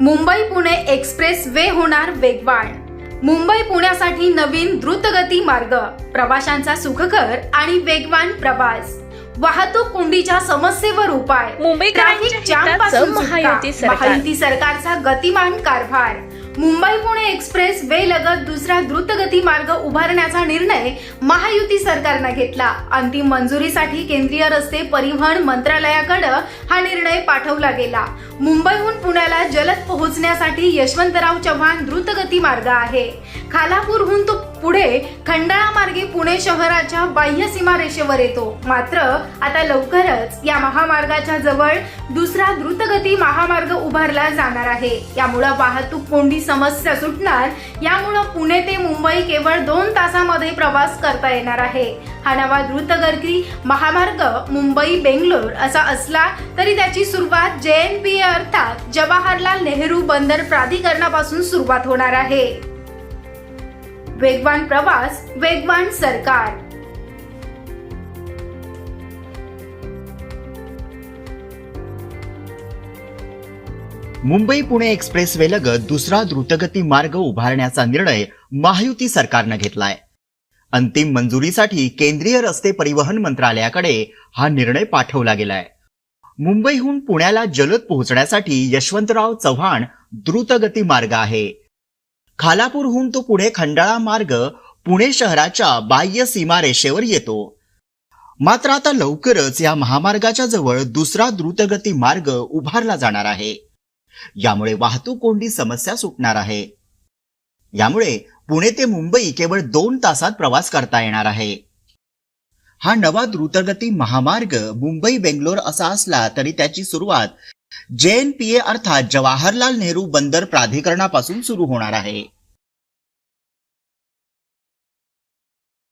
Mumbai Pune express way होणार वेगवान. मुंबई पुण्यासाठी नवीन द्रुतगती मार्ग प्रवाशांचा सुखकर आणि वेगवान प्रवास. वाहतूक कोंडीच्या समस्येवर उपाय. मुंबईकरांच्या ट्रॅफिक जामपासून. महायुती सरकारचा गतिमान कारभार. मुंबई पुणे एक्सप्रेस वे लगत दुसरा द्रुतगती मार्ग उभारण्याचा निर्णय महायुती सरकारनं घेतला. अंतिम मंजुरीसाठी केंद्रीय रस्ते परिवहन मंत्रालयाकडे हा निर्णय पाठवला गेला. मुंबईहून पुण्याला जलद पोहोचण्यासाठी यशवंतराव चव्हाण द्रुतगती मार्ग आहे. खालापूरहून तो पुढे खंडाळा मार्गे पुणे शहराच्या बाह्य सीमारेषेवर येतो. मात्र आता लवकरच या महामार्गाच्या जवळ दुसरा द्रुतगती महामार्ग उभारला जाणार आहे. यामुळं वाहतूक कोंडी समस्या सुटणार. यामुळं पुणे ते मुंबई केवळ दोन तासामध्ये प्रवास करता येणार आहे. हा नवा द्रुतगती महामार्ग मुंबई बेंगलोर असा असला तरी त्याची सुरुवात जे एन पी अर्थात जवाहरलाल नेहरू बंदर प्राधिकरणापासून सुरुवात होणार आहे. वेगवान प्रवास वेगवान सरकार. मुंबई पुणे एक्सप्रेसवे लगत दुसरा द्रुतगती मार्ग उभारण्याचा निर्णय महायुती सरकारनं घेतलाय. अंतिम मंजुरीसाठी केंद्रीय रस्ते परिवहन मंत्रालयाकडे हा निर्णय पाठवला गेलाय. मुंबईहून पुण्याला जलद पोहोचण्यासाठी यशवंतराव चव्हाण द्रुतगती मार्ग आहे. खालापूरहून तो पुढे खंडाळा मार्ग पुणे शहराच्या बाह्य सीमारेषेवर येतो. मात्र आता लवकरच या महामार्गाच्या जवळ दुसरा द्रुतगती मार्ग उभारला जाणार आहे. यामुळे वाहतूक कोंडी समस्या सुटणार आहे. यामुळे पुणे ते मुंबई केवळ दोन तासात प्रवास करता येणार आहे. हा नवा द्रुतगती महामार्ग मुंबई बेंगलोर असा असला तरी त्याची सुरुवात जे एन पी ए अर्थात जवाहरलाल नेहरू बंदर प्राधिकरणापासून सुरू होणार आहे.